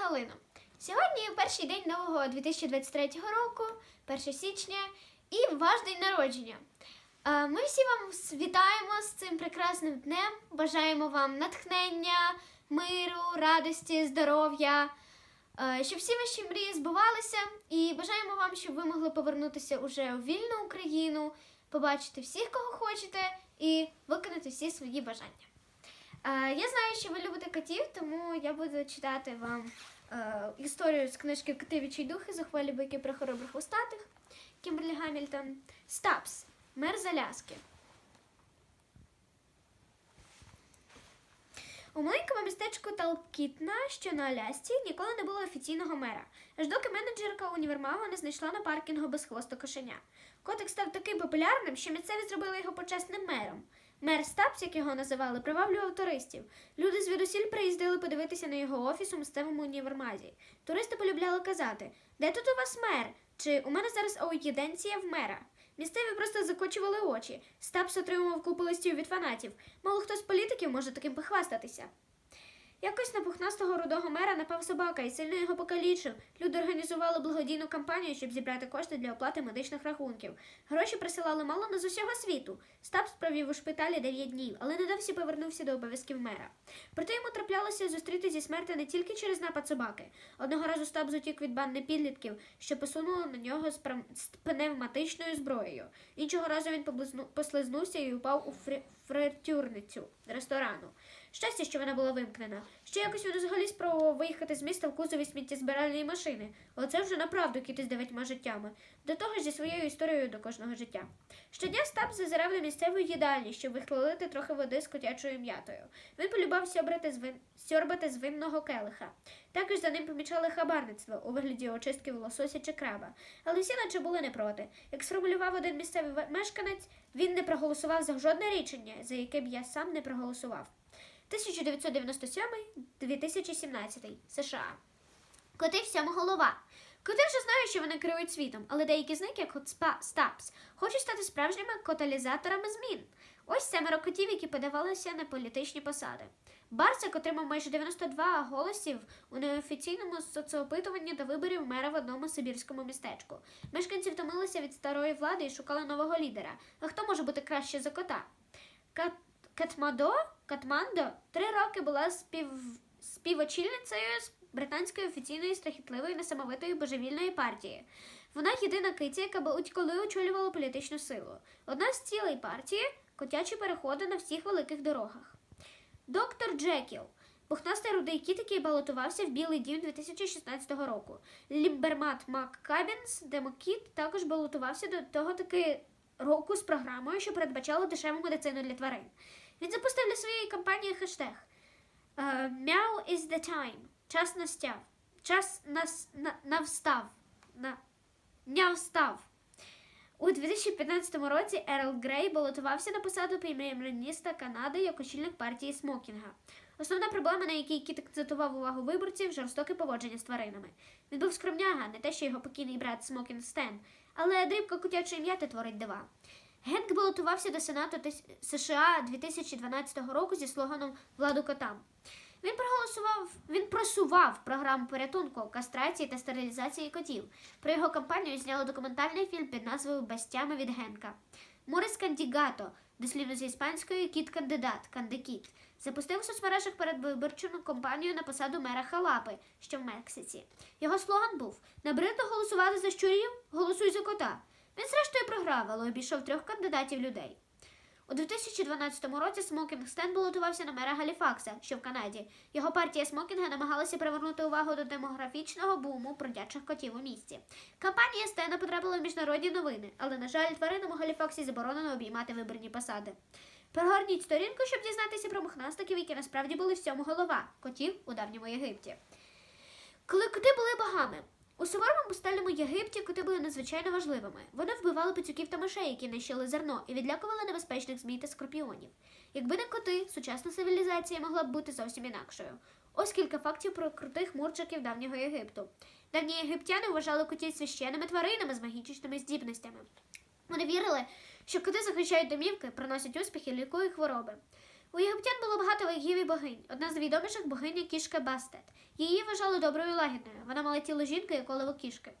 Галина. Сьогодні перший день нового 2023 року, 1 січня, і ваш день народження. Е, Ми всі вам вітаємо з цим прекрасним днем. Бажаємо вам натхнення, миру, радості, здоров'я, е, щоб всі ваші мрії збувалися. І бажаємо вам, щоб ви могли повернутися уже у вільну Україну, побачити всіх, кого хочете, і виконати всі свої бажання. Е, Я знаю, що ви любите котів, тому я буду читати вам е, історію з книжки Коти відчайдухи захвалі байки про хоробрих устатих Кімберлі Гамільтон. Стапс. Мер з Аляски. У маленькому містечку Талкітна, що на Алясці, ніколи не було офіційного мера, аж доки менеджерка універмагу не знайшла на паркінгу безхвосто кошеня. Котик став таким популярним, що місцеві зробили його почесним мером. Мер Стапс, як його називали, приваблював туристів. Люди звідусіль приїздили подивитися на його офіс у місцевому універмазі. Туристи полюбляли казати: де тут у вас мер? Чи у мене зараз аудієнція в мера? Місцеві просто закочували очі. Стапс отримував купу листів від фанатів. Мало хто з політиків може таким похвастатися. Якось на пухнастого рудого мера напав собака і сильно його покалічив. Люди організували благодійну кампанію, щоб зібрати кошти для оплати медичних рахунків. Гроші присилали мало не з усього світу. Стапс провів у шпиталі 9 днів, але недовсі повернувся до обов'язків мера. Проте йому траплялося зустріти зі смерти не тільки через напад собаки. Одного разу Стапс утік від банди підлітків, що посунули на нього з, пневматичною зброєю. Іншого разу він послизнувся і упав у фри- фритюрницю ресторану. Щастя, що вона була вимкнена. Ще якось він взагалі спробував виїхати з міста в кузові сміттєзбиральної машини. Оце вже направду кіти з дев'ятьма життями. До того ж зі своєю історією до кожного життя. Щодня Стаб зазирав на місцеву їдальню, щоб вихлолити трохи води з котячою м'ятою. Він полюбав сьобрати з сьорбати з винного келиха. Також за ним помічали хабарництво у вигляді очистки лосося чи краба. Але всі наче були не проти. Як сформулював один місцевий мешканець, він не проголосував за жодне рішення, за яке б я сам не проголосував. 1997-2017 США. Коти всьому голова. Коти вже знають, що вони керують світом, але деякі з них, як от Спа- Стапс, хочуть стати справжніми каталізаторами змін. Ось семеро котів, які подавалися на політичні посади. Барсик отримав майже 92 голосів у неофіційному соцопитуванні до виборів мера в одному сибірському містечку. Мешканці втомилися від старої влади і шукали нового лідера. А хто може бути краще за кота? Кат... Катмадо Катмандо три роки була спів... співочільницею британської офіційної страхітливої несамовитої божевільної партії. Вона єдина киця, яка будь-коли очолювала політичну силу. Одна з цілей партії котячі переходи на всіх великих дорогах. Доктор Джекіл. Пухнастий рудий кіт, який балотувався в Білий дім 2016 року. Лімбермат МакКабінс, демокіт, також балотувався до того таки року з програмою, що передбачала дешеву медицину для тварин. Він запустив для своєї кампанії хештег е, Meow is the time. Час настяв. Час нас, на, навстав. На, нявстав. У 2015 році Ерл Грей балотувався на посаду прем'єр-міністра Канади як очільник партії Смокінга. Основна проблема, на якій кіт акцентував увагу виборців, жорстоке поводження з тваринами. Він був скромняга, не те, що його покійний брат Смокін Стен, але дрібка котячої м'яти творить дива. Генк балотувався до Сенату США 2012 року зі слоганом Владу котам. Він проголосував, він просував програму порятунку, кастрації та стерилізації котів. Про його кампанію зняли документальний фільм під назвою Бастями від Генка. Морис Кандігато, дослівно з іспанської кіт-кандидат, кандикіт, запустив у соцмережах передвиборчу кампанію на посаду мера Халапи, що в Мексиці. Його слоган був: Набридно голосувати за щурів, голосуй за кота. Він зрештою програв, але обійшов трьох кандидатів людей. У 2012 році Смокінг Стен балотувався на мера Галіфакса, що в Канаді. Його партія Смокінга намагалася привернути увагу до демографічного буму бродячих котів у місті. Кампанія Стена потрапила в міжнародні новини, але, на жаль, тваринам у Галіфаксі заборонено обіймати виборні посади. Перегорніть сторінку, щоб дізнатися про мухнастиків, які насправді були всьому голова котів у давньому Єгипті. Коли коти були богами, у суворому пустельному Єгипті коти були надзвичайно важливими. Вони вбивали пацюків та мишей, які нищили зерно, і відлякували небезпечних змій та скорпіонів. Якби не коти, сучасна цивілізація могла б бути зовсім інакшою. Ось кілька фактів про крутих мурчиків давнього Єгипту. Давні єгиптяни вважали котів священними тваринами з магічними здібностями. Вони вірили, що коти захищають домівки, приносять успіхи, лікують хвороби. У єгиптян було багато богів і богинь. Одна з найвідоміших богиня кішка Бастет. Її вважали доброю лагідною. Вона мала тіло жінки і колево кішки.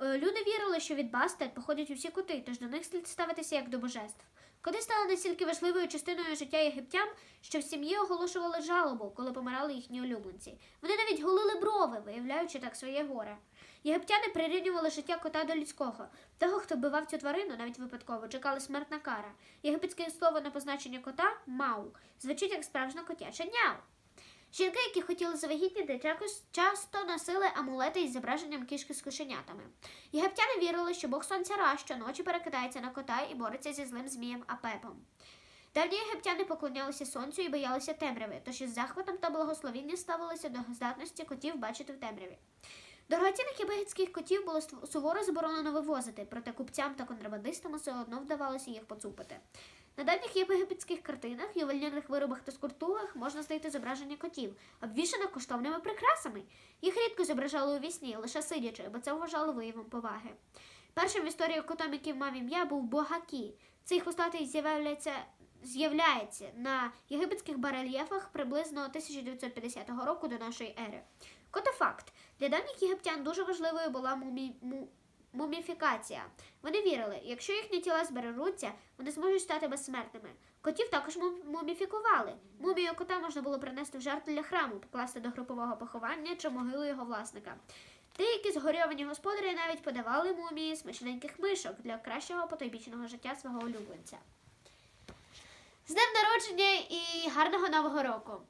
Е, Люди вірили, що від Бастет походять усі коти, тож до них слід ставитися як до божеств. Коти стали настільки важливою частиною життя єгиптян, що в сім'ї оголошували жалобу, коли помирали їхні улюбленці. Вони навіть голили брови, виявляючи так своє горе. Єгиптяни прирівнювали життя кота до людського. Того, хто вбивав цю тварину, навіть випадково, чекала смертна кара. Єгипетське слово на позначення кота мау звучить як справжня котяча няу. Жінки, які хотіли завагітніти, часто носили амулети із зображенням кішки з кошенятами. Єгиптяни вірили, що бог сонця Ра щоночі перекидається на кота і бореться зі злим змієм Апепом. Давні єгиптяни поклонялися сонцю і боялися темряви, тож із захватом та благословіння ставилися до здатності котів бачити в темряві. Дорогоцінних єгипетських котів було суворо заборонено вивозити, проте купцям та контрабандистам все одно вдавалося їх поцупити. На давніх єгипетських картинах, ювелірних виробах та скульптурах можна знайти зображення котів, обвішаних коштовними прикрасами. Їх рідко зображали у вісні, лише сидячи, бо це вважали виявом поваги. Першим в історії котом, який мав ім'я, був Богакі. Цей хвостатий з'являється, з'являється на єгипетських барельєфах приблизно 1950 року до нашої ери. Котофакт. Для давніх єгиптян дуже важливою була мумі... му- муміфікація. Вони вірили, якщо їхні тіла збережуться, вони зможуть стати безсмертними. Котів також мум- муміфікували. Мумію кота можна було принести в жертву для храму, покласти до групового поховання чи могилу його власника. Деякі згорьовані господарі навіть подавали мумії смачненьких мишок для кращого потойбічного життя свого улюбленця. З днем народження і гарного нового року!